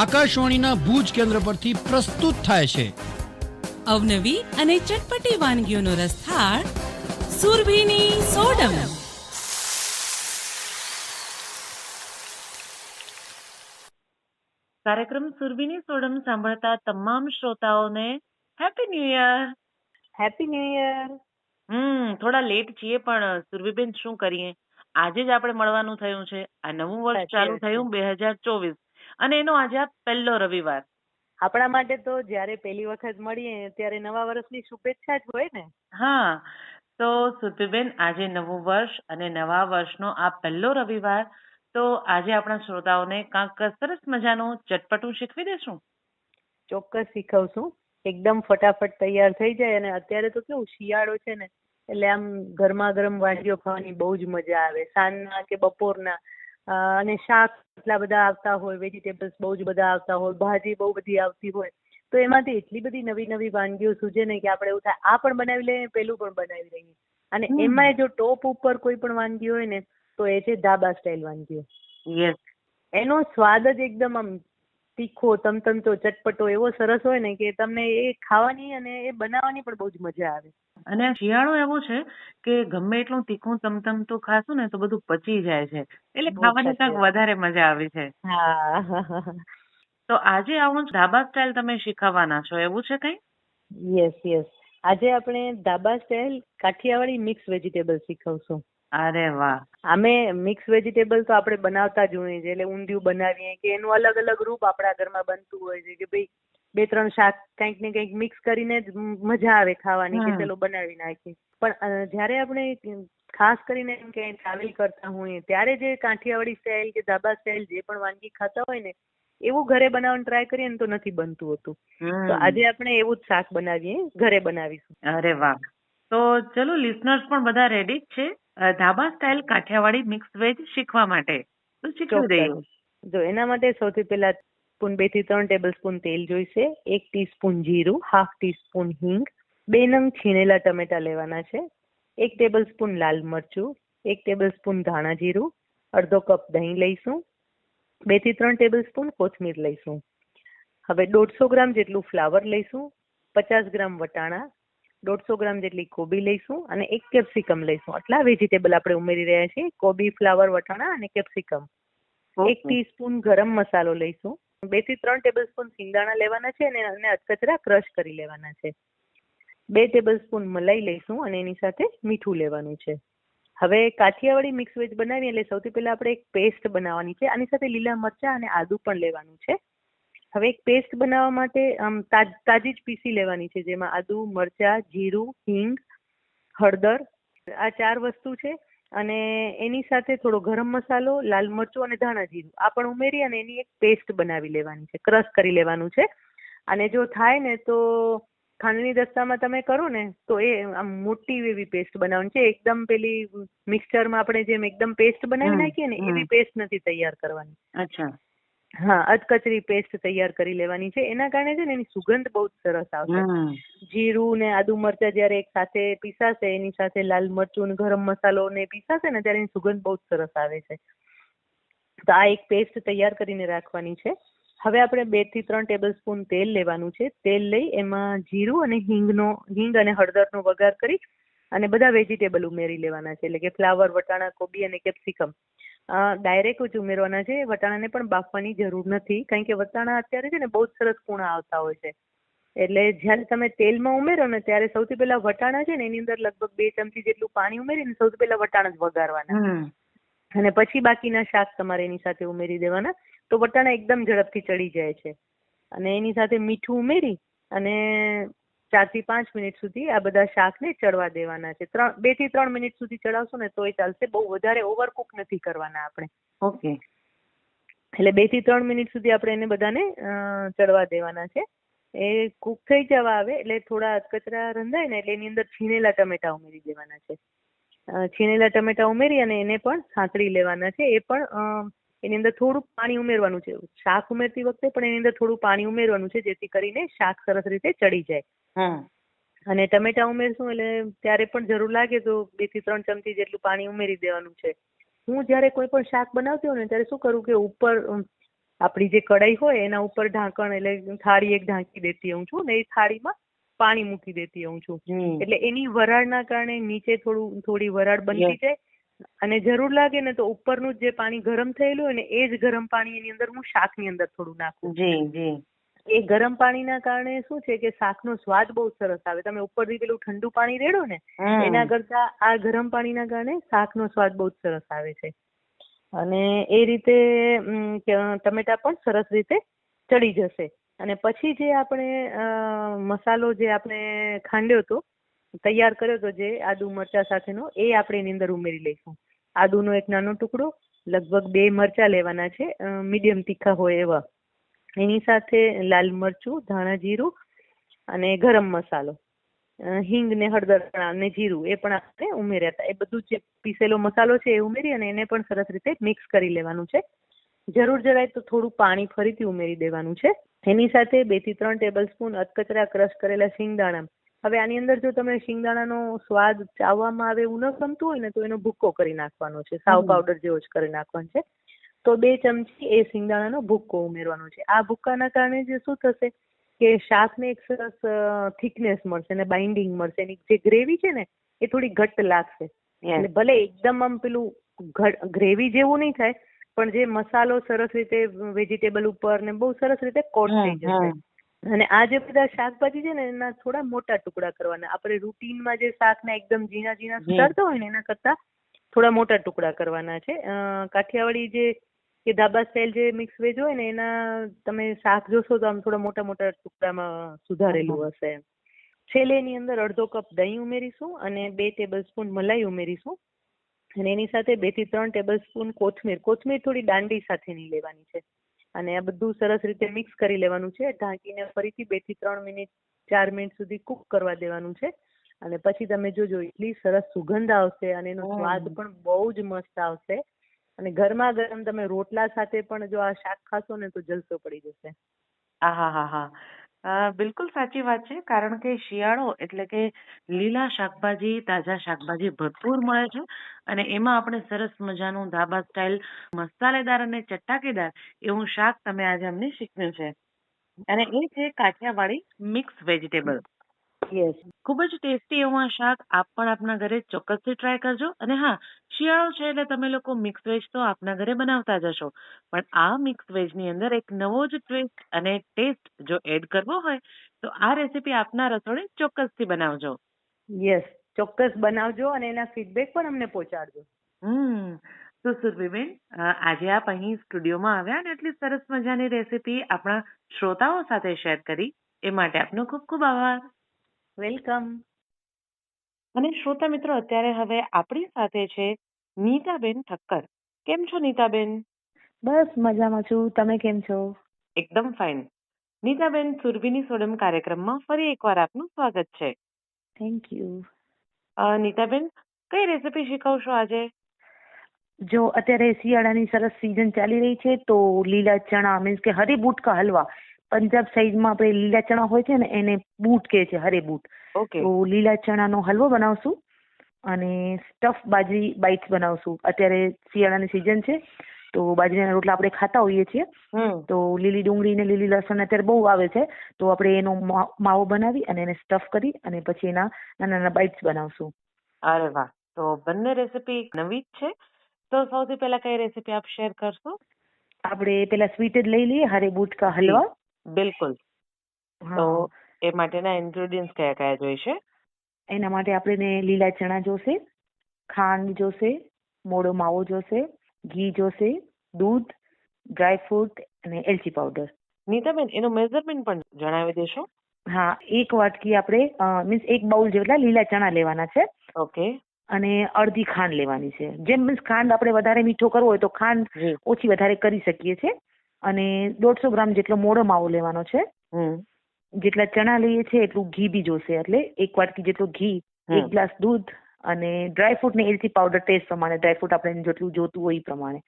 આકાશવાણીના ભુજ કેન્દ્ર પરથી પ્રસ્તુત થાય છે. અવનવી અને ચટપટી વાનગીઓનો રસથાળ સુરભીની સોડમ. કાર્યક્રમ સુરભીની સોડમ સાંભળતા તમામ શ્રોતાઓને happy new year happy new year હમ થોડા લેટ છીએ પણ સુરભીબેન શું કરીએ? આજે જ આપણે મળવાનું થયું છે. આ નવું વર્ષ ચાલુ થયું બે હજાર ચોવીસ. અને એનો આજે આ પહેલો રવિવાર. આપણા માટે તો જ્યારે પહેલી વખત મળીએ ત્યારે નવા વર્ષની શુભેચ્છા જ હોય ને. હા તો સુરભીબેન આજે નવું વર્ષ અને નવા વર્ષનો આ પહેલો રવિવાર તો આજે આપણા શ્રોતાઓને કાંક સરસ મજાનું ચટપટું શીખવી દેશું. ચોક્કસ શીખવશું. એકદમ ફટાફટ તૈયાર થઈ જાય અને અત્યારે તો કેવું શિયાળો છે ને એટલે આમ ગરમા ગરમ વાનગીઓ ખાવાની બહુ જ મજા આવે. સાંજના કે બપોરના અને શાક એટલા બધા આવતા હોય વેજીટેબલ્સ બહુ જ બધા આવતા હોય ભાજી બહુ બધી આવતી હોય તો એમાંથી એટલી બધી નવી નવી વાનગીઓ સૂજે ને કે આપણે એવું થાય આ પણ બનાવી લઈએ પેલું પણ બનાવી લઈએ. અને. એમાંય જો ટોપ ઉપર કોઈ પણ વાનગી હોય ને તો એ છે ધાબા સ્ટાઇલ વાનગીઓ. યસ એનો સ્વાદ જ એકદમ આમ તીખો તમતમતો ચટપટો એવો સરસ હોય ને કે તમને એ ખાવાની અને એ બનાવવાની પણ બહુ જ મજા આવે. અને શિયાળો એવો છે કે ગમે એટલું તીખું તમતમતું ખાશું ને તો બધું પચી જાય છે. એટલે ખાવાની તક વધારે મજા આવે છે. હા. તો આજે આવું ધાબા સ્ટાઇલ તમે શીખવવાના છો એવું છે કઈ? Yes yes. આજે આપણે dhaba style Kathiyawadi mix vegetable શીખવશું. અરે વાહ. અમે મિક્સ વેજીટેબલ તો આપણે બનાવતા જ હોઈએ છીએ એટલે ઊંધિયું બનાવીએ કે એનું અલગ અલગ રૂપ આપણા ઘરમાં બનતું હોય છે કે ભાઈ બે ત્રણ શાક કંઈક ને કંઈક મિક્સ કરીને જ મજા આવે ખાવાની કે ચલો બનાવી નાખીએ. પણ જ્યારે આપણે ખાસ કરીને એમ કે ટ્રાવેલ કરતા હોઈએ ત્યારે જે કાઠિયાવાડી સ્ટાઇલ કે ધાબા સ્ટાઇલ જે પણ વાનગી ખાતા હોય ને એવું ઘરે બનાવવાનું ટ્રાય કરીએ ને તો નથી બનતું હોતું. તો આજે આપણે એવું જ શાક બનાવીએ ઘરે બનાવીશું. અરે વાહ. તો ચલો લિસનર્સ પણ બધા રેડી જ છે? ધાબા સ્ટાઇલ કાઠિયાવાડી મિક્સ વેજ શીખવા માટે. તો શીખવી દઈએ? જો એના માટે સૌથી પહેલા સ્પૂન બેથી ત્રણ ટેબલ સ્પૂન તેલ જોઈશે એક ટીસ્પૂન જીરું હાફ ટીસ્પૂન હિંગ બે નંગ છીણેલા ટમેટા લેવાના છે એક ટેબલ સ્પૂન લાલ મરચું એક ટેબલ સ્પૂન ધાણા જીરું અડધો કપ દહીં લઈશું બેથી ત્રણ ટેબલ સ્પૂન કોથમીર લઈશું. હવે દોઢસો ગ્રામ જેટલું ફ્લાવર લઈશું પચાસ ગ્રામ વટાણા દોઢસો ગ્રામ જેટલી કોબી લઈશું અને એક કેપ્સિકમ લઈશું. આટલા વેજીટેબલ આપણે ઉમેરી રહ્યા છીએ. કોબી ફ્લાવર વટાણા અને કેપ્સિકમ. એક. ટીસ્પૂન ગરમ મસાલો લઈશું. બેથી ત્રણ ટેબલ સ્પૂન સિંગદાણા લેવાના છે અને અને અધકચરા ક્રશ કરી લેવાના છે. બે ટેબલ સ્પૂન મલાઈ લઈશું અને એની સાથે મીઠું લેવાનું છે. હવે કાઠિયાવાડી મિક્સ વેજ બનાવીએ એટલે સૌથી પહેલા આપણે એક પેસ્ટ બનાવવાની છે. આની સાથે લીલા મરચાં અને આદુ પણ લેવાનું છે. હવે એક પેસ્ટ બનાવવા માટે આમ તાજી જ પીસી લેવાની છે જેમાં આદુ મરચાં જીરું હિંગ હળદર આ ચાર વસ્તુ છે અને એની સાથે થોડો ગરમ મસાલો લાલ મરચું અને ધાણા જીરું. આ પણ ઉમેરી અને એની એક પેસ્ટ બનાવી લેવાની છે ક્રશ કરી લેવાનું છે. અને જો થાય ને તો ખાંડની દસ્તામાં તમે કરો ને તો એ આમ મોટી એવી પેસ્ટ બનાવવાની છે. એકદમ પેલી મિક્સચરમાં આપણે જેમ એકદમ પેસ્ટ બનાવી નાખીએ ને એવી પેસ્ટ નથી તૈયાર કરવાની. અચ્છા. હા અધકચરી પેસ્ટ તૈયાર કરી લેવાની છે. એના કારણે છે ને એની સુગંધ બહુ જ સરસ આવશે. જીરું ને આદુ મરચાં જ્યારે એક સાથે પીસાશે એની સાથે લાલ મરચું ને ગરમ મસાલો ને પીસાશે ને ત્યારે એની સુગંધ બહુ જ સરસ આવે છે. તો આ એક પેસ્ટ તૈયાર કરીને રાખવાની છે. હવે આપણે બેથી ત્રણ ટેબલ સ્પૂન તેલ લેવાનું છે. તેલ લઈ એમાં જીરું અને હિંગનો હિંગ અને હળદરનો વઘાર કરી અને બધા વેજીટેબલ ઉમેરી લેવાના છે. એટલે કે ફ્લાવર વટાણા કોબી અને કેપ્સિકમ. ડાયરેક્ટ જ ઉમેરવાના છે. વટાણાને પણ બાફવાની જરૂર નથી. કારણ કે વટાણા અત્યારે છે ને બહુ જ સરસ કૂણા આવતા હોય છે. એટલે જ્યારે તમે તેલમાં ઉમેરો ને ત્યારે સૌથી પહેલા વટાણા છે ને એની અંદર લગભગ બે ચમચી જેટલું પાણી ઉમેરીને સૌથી પહેલા વટાણા જ વઘારવાના. અને પછી બાકીના શાક તમારે એની સાથે ઉમેરી દેવાના. તો વટાણા એકદમ ઝડપથી ચડી જાય છે. અને એની સાથે મીઠું ઉમેરી અને ચારથી પાંચ મિનિટ સુધી આ બધા શાકને ચડવા દેવાના છે. ત્રણ બેથી ત્રણ મિનિટ સુધી ચડાવશો ને તોય ચાલશે. બહુ વધારે ઓવરકુક નથી કરવાના આપણે. ઓકે. એટલે બેથી ત્રણ મિનિટ સુધી આપણે એને બધાને ચડવા દેવાના છે. એ કૂક થઈ જવા આવે એટલે થોડા અધકચરા રંધાય ને એટલે એની અંદર છીણેલા ટમેટા ઉમેરી દેવાના છે. અ, છીણેલા ટમેટા ઉમેરી અને એને પણ સાંતળી લેવાના છે. એ પણ એની અંદર થોડુંક પાણી ઉમેરવાનું છે. શાક ઉમેરતી વખતે પણ એની અંદર થોડું પાણી ઉમેરવાનું છે જેથી કરીને શાક સરસ રીતે ચડી જાય. અને ટમેટા ઉમેરશું એટલે ત્યારે પણ જરૂર લાગે તો બેથી ત્રણ ચમચી જેટલું પાણી ઉમેરી દેવાનું છે. હું જ્યારે કોઈ પણ શાક બનાવતી હોઉં ને ત્યારે શું કરું કે ઉપર આપણી જે કઢાઈ હોય એના ઉપર ઢાંકણ એટલે થાળી એક ઢાંકી દેતી હોઉં છું ને એ થાળીમાં પાણી મૂકી દેતી હોઉં છું. એટલે એની વરાળના કારણે નીચે થોડું થોડી વરાળ બનતી જાય અને જરૂર લાગે ને તો ઉપરનું જે પાણી ગરમ થયેલું હોય ને એ જ ગરમ પાણી એની અંદર હું શાકની અંદર થોડું નાખું જી જી. એ ગરમ પાણીના કારણે શું છે કે શાકનો સ્વાદ બહુ સરસ આવે. તમે ઉપરથી પેલું ઠંડુ પાણી રેડો ને એના કરતા આ ગરમ પાણીના કારણે શાકનો સ્વાદ બહુ સરસ આવે છે. અને એ રીતે ટમેટા પણ સરસ રીતે ચડી જશે. અને પછી જે આપણે મસાલો જે આપણે ખાંડ્યો હતો તૈયાર કર્યો હતો જે આદુ મરચા સાથેનો એ આપણે એની અંદર ઉમેરી લઈશું. આદુનો એક નાનો ટુકડો, લગભગ બે મરચા લેવાના છે મીડિયમ તીખા હોય એવા. એની સાથે લાલ મરચું, ધાણા જીરું અને ગરમ મસાલો. હિંગ ને હળદર અને જીરું એ પણ આપણે ઉમેર્યા હતા. એ બધું જે પીસેલો મસાલો છે એ ઉમેરી અને એને પણ સરસ રીતે મિક્સ કરી લેવાનું છે. જરૂર જરાય તો થોડું પાણી ફરીથી ઉમેરી દેવાનું છે. એની સાથે બેથી ત્રણ ટેબલ સ્પૂન અધકચરા ક્રશ કરેલા શિંગદાણા હવે આની અંદર જો તમે શિંગદાણાનો સ્વાદ ચાવવામાં આવે એવું ન ગમતું હોય ને તો એનો ભૂક્કો કરી નાખવાનો છે. સાવ. પાવડર જેવો જ કરી નાખવાનો છે. તો બે ચમચી એ શિંગદાણાનો ભૂક્કો ઉમેરવાનો છે. આ ભૂક્કાના કારણે જે શું થશે કે શાકને એક સરસ થિકનેસ મળશે અને બાઇન્ડિંગ મળશે. એની જે ગ્રેવી છે ને એ થોડી ઘટ્ટ લાગશે. એટલે ભલે એકદમ આમ પેલું ગ્રેવી જેવું નહીં થાય પણ જે મસાલો સરસ રીતે વેજીટેબલ ઉપર ને બહુ સરસ રીતે કોટ થઈ જશે. અને આ જે બધા શાકભાજી છે ને એના થોડા મોટા ટુકડા કરવાના. આપણે રૂટીનમાં જે શાકના એકદમ ઝીણા ઝીણા. સુધારતા હોય ને એના કરતા થોડા મોટા ટુકડા કરવાના છે. કાઠિયાવાડી જે કે ધાબા સ્ટાઇલ જે મિક્સ વેજ હોય ને એના તમે શાક જોશો તો આમ થોડા મોટા મોટા ટુકડામાં સુધારેલું હશે. છેલ્લે એની અંદર અડધો કપ દહીં ઉમેરીશું અને બે ટેબલ સ્પૂન મલાઈ ઉમેરીશું. અને એની સાથે બેથી ત્રણ ટેબલ સ્પૂન કોથમીર. કોથમીર થોડી દાંડી સાથેની લેવાની છે. અને આ બધું સરસ રીતે મિક્સ કરી લેવાનું છે. ઢાંકીને ફરીથી બેથી ત્રણ મિનિટ ચાર મિનિટ સુધી કુક કરવા દેવાનું છે. અને પછી તમે જોજો એટલી સરસ સુગંધ આવશે અને એનો સ્વાદ પણ બહુ જ મસ્ત આવશે. અને ગરમા ગરમ તમે રોટલા સાથે પણ જો આ શાક ખાશો ને તો જલસો પડી જશે. આહાહાહા. બિલકુલ સાચી વાત છે. કારણ કે શિયાળો એટલે કે લીલા શાકભાજી, તાજા શાકભાજી ભરપૂર મળે છે અને એમાં આપણે સરસ મજાનું ધાબા સ્ટાઇલ મસાલેદાર અને ચટાકેદાર એવું શાક તમે આજે અમને શીખવ્યું છે. અને એ છે કાઠિયાવાડી મિક્સ વેજીટેબલ. યસ ખૂબ જ ટેસ્ટી એવું આ શાક. આપ પણ આપના ઘરે ચોક્કસથી ટ્રાય કરજો. અને હા શિયાળો છે એટલે તમે લોકો મિક્સ વેજ તો આપના ઘરે બનાવતા જ હશો. પણ આ મિક્સ વેજની અંદર એક નવો જ ટ્વિસ્ટ અને ટેસ્ટ જો એડ કરવો હોય તો આ રેસીપી આપના રસોડે ચોક્કસથી બનાવજો. યસ ચોક્કસ બનાવજો અને એના ફીડબેક પણ અમને પહોંચાડજો. હમ. તો સુરભીબેન આજે આપ અહીં સ્ટુડિયોમાં આવ્યા અને એટલી સરસ મજાની રેસીપી આપણા શ્રોતાઓ સાથે શેર કરી. એ માટે આપનો ખૂબ ખૂબ આભાર. વેલકમ. અને શ્રોતા મિત્રો અત્યારે હવે આપણી સાથે છે નીતાબેન ઠક્કર. કેમ છો નીતાબેન? બસ મજામાં છું. તમે કેમ છો? એકદમ ફાઇન. નીતાબેન સુરભીની સોડમ કાર્યક્રમમાં ફરી એકવાર આપનું સ્વાગત છે. Thank you. નીતાબેન કઈ રેસીપી શીખવશો આજે? જો અત્યારે શિયાળાની સરસ સિઝન ચાલી રહી છે તો લીલા ચણા મીન્સ કે હરી બૂટ કા હલવા પંજાબ સાઈડમાં આપણે લીલા ચણા હોય છે ને એને બૂટ કહે છે હરે બૂટ. ઓકે. તો લીલા ચણાનો હલવો બનાવશું અને સ્ટફ બાજરી બાઇટ્સ બનાવશું. અત્યારે શિયાળાની સિઝન છે તો બાજરીના રોટલા આપણે ખાતા હોઈએ છીએ. તો લીલી ડુંગળી ને લીલી લસણ અત્યારે બહુ આવે છે તો આપણે એનો માવો બનાવી અને એને સ્ટફ કરી અને પછી એના નાના નાના બાઇટ્સ બનાવશું. અરે વાહ! તો બંને રેસીપી નવી જ છે. તો સૌથી પહેલા કઈ રેસીપી આપ શેર કરશો? આપણે પેલા સ્વીટ જ લઈ લઈએ હરે બૂટ કા હલવા. બિલકુલ. તો હા. એ માટેના ઇન્ગ્રેડિયન્ટ્સ કયા કયા જોઈશે? એના માટે આપણે લીલા ચણા જોશે ખાંડ જોશે મોળો માવો જોશે ઘી જોશે દૂધ ડ્રાયફ્રૂટ અને એલચી પાવડર નીતાબેન એનું મેઝરમેન્ટ પણ જણાવી દેશો. હા એક વાટકી આપણે મીન્સ એક બાઉલ જેટલા લીલા ચણા લેવાના છે. ઓકે. અને અડધી ખાંડ લેવાની છે. જેમ મીન્સ ખાંડ આપણે વધારે મીઠો કરવો હોય તો ખાંડ જી. ઓછી વધારે કરી શકીએ છીએ. અને દોઢસો ગ્રામ જેટલો મોડો માવો લેવાનો છે. જેટલા ચણા લઈએ છીએ એટલું ઘી બી જોશે. એટલે એક વાટકી જેટલું ઘી એક ગ્લાસ દૂધ અને ડ્રાયફ્રૂટ ને એલચી પાવડર ટેસ્ટ પ્રમાણે ડ્રાયફ્રૂટ આપણે જેટલું જોતું હોય એ પ્રમાણે.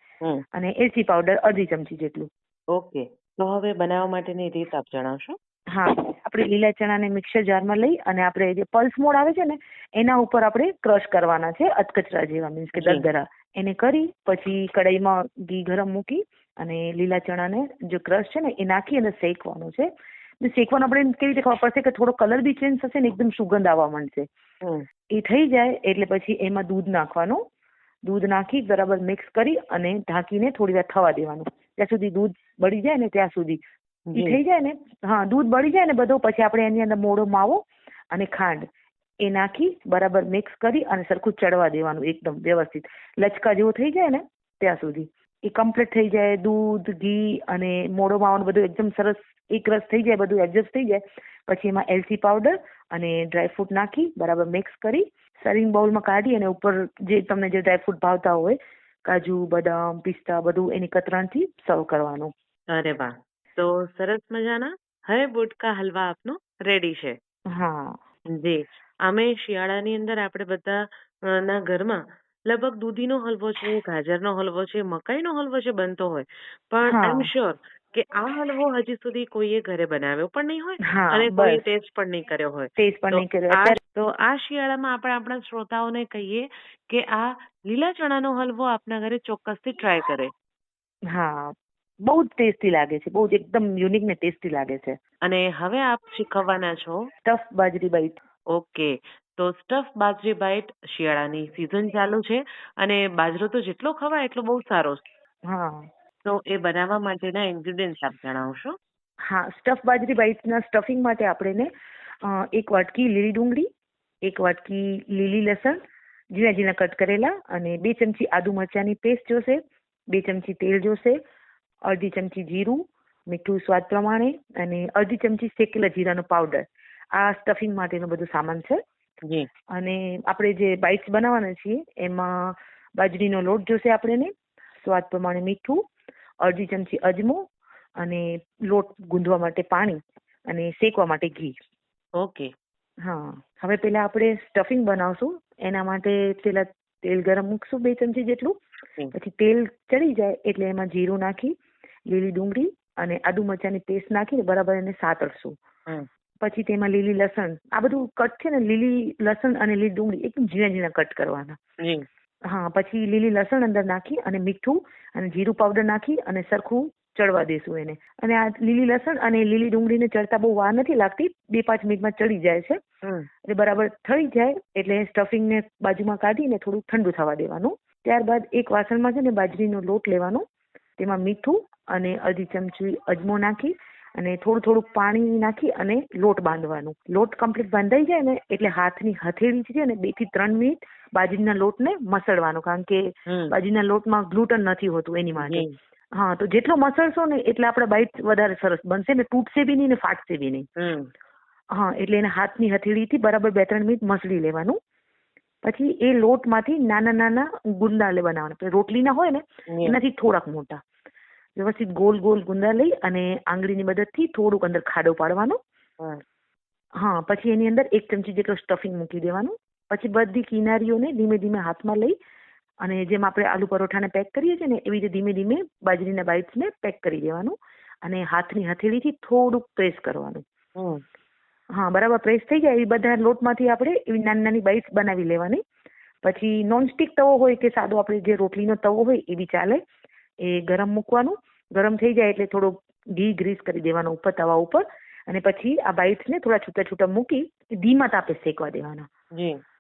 અને એલચી પાવડર અડધી ચમચી જેટલું. ઓકે. તો હવે બનાવવા માટેની રીત આપ જણાવશો? હા. આપણે લીલા ચણાને મિક્સર જારમાં લઈ અને આપણે જે પલ્સ મોડ આવે છે ને એના ઉપર આપણે ક્રશ કરવાના છે અધકચરા જેવા. મીન્સ કે દરદરા એને કરી પછી કડાઈમાં ઘી ગરમ મૂકી અને લીલા ચણાને જો ક્રશ છે ને એ નાખી અને શેકવાનું છે. શેકવાનું આપણે કેવી રીતે ખબર પડશે કે થોડો કલર બી ચેન્જ થશે ને એકદમ સુગંધ આવવા માંડશે. એ થઈ જાય એટલે પછી એમાં દૂધ નાખવાનું. દૂધ નાખી બરાબર મિક્સ કરી અને ઢાંકીને થોડી વાર થવા દેવાનું. ત્યાં સુધી દૂધ બળી જાય ને ત્યાં સુધી. એ થઈ જાય ને? હા દૂધ બળી જાય ને બધો પછી આપણે એની અંદર મોડો માવો અને ખાંડ એ નાખી બરાબર મિક્સ કરી અને સરખું ચડવા દેવાનું એકદમ વ્યવસ્થિત. લચકા જેવું થઈ જાય ને ત્યાં સુધી. એ કમ્પ્લીટ થઈ જાય દૂધ ઘી અને મોડો માવાનું બધું એકદમ સરસ એક રસ થઈ જાય બધું એડજસ્ટ થઈ જાય. પછી એમાં એલચી પાવડર અને ડ્રાયફ્રૂટ નાખી બરાબર મિક્સ કરી સર્વિંગ બાઉલમાં કાઢી અને ઉપર જે તમને જે ડ્રાયફ્રૂટ ભાવતા હોય કાજુ બદામ પિસ્તા બધું એની કતરણથી સર્વ કરવાનું. અરે વાહ! તો સરસ મજાના? હવે બુટકા હલવા આપનો રેડી છે. હા. જી. અમે શિયાળાની અંદર આપણે બધા ના ઘરમાં લગભગ દૂધીનો હલવો છે ગાજરનો હલવો છે મકાઈનો હલવો છે બનતો હોય. પણ આઈ એમ શ્યોર કે આ હલવો હજી સુધી કોઈએ ઘરે બનાવ્યો પણ નહીં હોય અને કોઈ ટેસ્ટ પણ નહીં કર્યો હોય. ટેસ્ટ પણ નહીં કર્યો. તો આ શિયાળામાં આપણે આપણા શ્રોતાઓને કહીએ કે આ લીલા ચણાનો હલવો આપના ઘરે ચોક્કસથી ટ્રાય કરે. હા બહુ જ ટેસ્ટી લાગે છે બહુ જ એકદમ યુનિક ને ટેસ્ટી લાગે છે. અને હવે આપ શીખવવાના છો. ટફ બાજરી બાઈટ. ઓકે. તો સ્ટફ બાજરી બાઈટ શિયાળાની સિઝન ચાલુ છે અને બાજરો તો જેટલો ખવાય એટલો બહુ સારો છે. હા. તો એ બનાવવા માટેના ઇન્ગ્રેડિયન્ટ્સ આપ જણાવશો? હા સ્ટફ બાજરી બાઈટના સ્ટફિંગ માટે આપણે એક વાટકી લીલી ડુંગળી એક વાટકી લીલી લસણ ઝીણા ઝીણા કટ કરેલા અને બે ચમચી આદુ મરચાંની પેસ્ટ જોશે બે ચમચી તેલ જોશે અડધી ચમચી જીરું મીઠું સ્વાદ પ્રમાણે અને અડધી ચમચી શેકેલા જીરાનો પાવડર આ સ્ટફિંગ માટેનો બધો સામાન છે. અને આપણે જે બાઇટ્સ બનાવવાના છીએ એમાં બાજરીનો લોટ જોશે આપણને સ્વાદ પ્રમાણે મીઠું અડધી ચમચી અજમો અને લોટ ગુંદવા માટે પાણી અને શેકવા માટે ઘી. ઓકે. હા હવે પેલા આપણે સ્ટફિંગ બનાવશું એના માટે પેલા તેલ ગરમ મૂકશું બે ચમચી જેટલું પછી તેલ ચડી જાય એટલે એમાં જીરું નાખી લીલી ડુંગળી અને આદુ મરચાની પેસ્ટ નાખીને બરાબર એને સાતળશું. પછી તેમાં લીલી લસણ. આ બધું કટ છે ને લીલી લસણ અને લીલી ડુંગળી એકદમ ઝીણા ઝીણા કટ કરવાના. હા પછી લીલી લસણ અંદર નાખી અને મીઠું અને જીરું પાવડર નાખી અને સરખું ચડવા દેશું એને. અને આ લીલી લસણ અને લીલી ડુંગળીને ચડતા બહુ વાર નથી લાગતી. બે પાંચ મિનિટમાં ચડી જાય છે. એટલે બરાબર થઈ જાય એટલે સ્ટફિંગને બાજુમાં કાઢીને થોડું ઠંડુ થવા દેવાનું. ત્યારબાદ એક વાસણમાં છે ને બાજરીનો લોટ લેવાનો. તેમાં મીઠું અને અડધી ચમચી અજમો નાખી અને થોડું થોડું પાણી નાખી અને લોટ બાંધવાનું. લોટ કમ્પ્લીટ બાંધાઈ જાય ને એટલે હાથની હથેળી છે ને બેથી ત્રણ મિનિટ બાજરીના લોટને મસળવાનો કારણ કે બાજરીના લોટમાં ગ્લુટન નથી હોતું એની માટે. હા તો જેટલો મસળશો ને એટલે આપણે બાઈટ વધારે સરસ બનશે ને તૂટશે બી નહીં ને ફાટશે બી નહીં. હા એટલે એને હાથની હથેળીથી બરાબર બે ત્રણ મિનિટ મસળી લેવાનું. પછી એ લોટમાંથી નાના નાના ગુંદા લે બનાવવાના રોટલીના હોય ને એનાથી થોડાક મોટા. વ્યવસ્થિત ગોલ ગોલ ગુંદા લઈ અને આંગળીની મદદથી થોડુંક અંદર ખાડો પાડવાનો. હા. પછી એની અંદર એક ચમચી જેટલો સ્ટફિંગ મૂકી દેવાનું. પછી બધી કિનારીઓને ધીમે ધીમે હાથમાં લઈ અને જેમ આપણે આલુ પરોઠાને પેક કરીએ છીએ ને એવી રીતે ધીમે ધીમે બાજરીના બાઇટ્સને પેક કરી દેવાનું અને હાથની હથેળીથી થોડુંક પ્રેસ કરવાનું. હા બરાબર પ્રેસ થઈ જાય એવી બધા લોટમાંથી આપણે એવી નાની નાની બાઇટ્સ બનાવી લેવાની. પછી નોનસ્ટિક તવો હોય કે સાદો આપણે જે રોટલીનો તવો હોય એ બી ચાલે. એ ગરમ મૂકવાનું. ગરમ થઈ જાય એટલે થોડો ઘી ગ્રીસ કરી દેવાનો ઉપર તવા ઉપર. અને પછી આ બાઇટ્સને થોડા છૂટા છૂટા મૂકી ધીમા તાપે શેકવા દેવાના.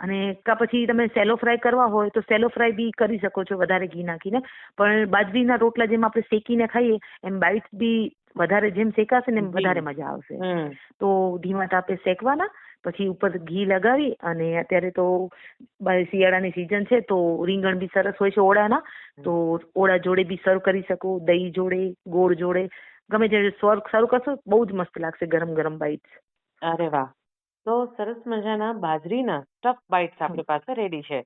અને કા પછી તમે સેલો ફ્રાય કરવા હોય તો સેલો ફ્રાય બી કરી શકો છો વધારે ઘી નાખીને. પણ બાજરીના રોટલા જેમ આપણે શેકીને ખાઈએ એમ બાઇટ્સ બી વધારે જેમ શેકાશે ને એમ વધારે મજા આવશે. તો ધીમા તાપે શેકવાના. પછી ઉપર ઘી લગાવી અને અત્યારે તો શિયાળાની સિઝન છે તો રીંગણ બી સરસ હોય છે ઓળાના. તો ઓળા જોડે બી સર્વ કરી શકો દહીં જોડે ગોળ જોડે. ગમે તે સર્વ સર્વ કરશો બહુ જ મસ્ત લાગશે ગરમ ગરમ બાઇટ્સ અરે વાહ! તો સરસ મજાના બાજરીના સ્ટફ બાઇટ્સ આપણી પાસે રેડી છે.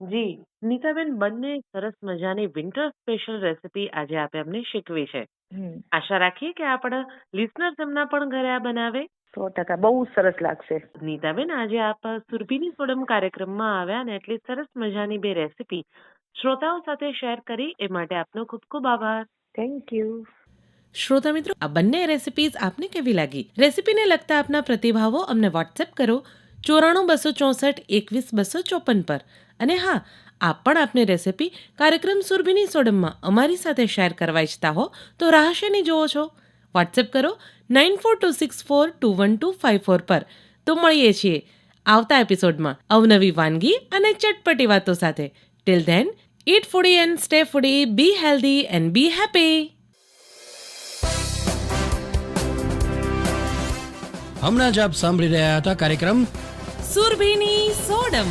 જી નીતાબેન બંને સરસ મજાની વિન્ટર સ્પેશિયલ રેસિપી આજે આપે અમને શીખવી છે. આશા રાખીએ કે આપણા લિસનર તેમના પણ ઘરે આ બનાવે. સો ટકા. બહુ સરસ લાગશે. નીતાબેન આજે આપ સુરભીની સોડમ કાર્યક્રમમાં આવ્યા ને એટલી સરસ મજાની બે રેસીપી શ્રોતાઓ સાથે શેર કરી એ માટે આપનો ખૂબ ખૂબ આભાર. થેન્ક યુ શ્રોતા મિત્રો આ બંને રેસિપીઝ આપને કેવી લાગી? રેસીપીને લગતા આપના પ્રતિભાવો અમને વોટ્સએપ કરો ચોરાણું બસો ચોસઠ એકવીસ બસો ચોપન પર. અને હા આપ પણ આપની રેસિપી કાર્યક્રમ સુરભીની સોડમમાં અમારી સાથે શેર કરવા ઈચ્છતા હો તો રાહ જુઓ જોવો છો. વોટ્સએપ કરો nine four two six four two one two five four પર. તો મળીએ છીએ આવતા એપિસોડમાં અવનવી વાનગી અને ચટપટી વાતો સાથે. Till then eat foodie and stay foodie be healthy and be happy હમણાં જ આપ સાંભળી રહ્યા હતા કાર્યક્રમ સુરભીની સોડમ.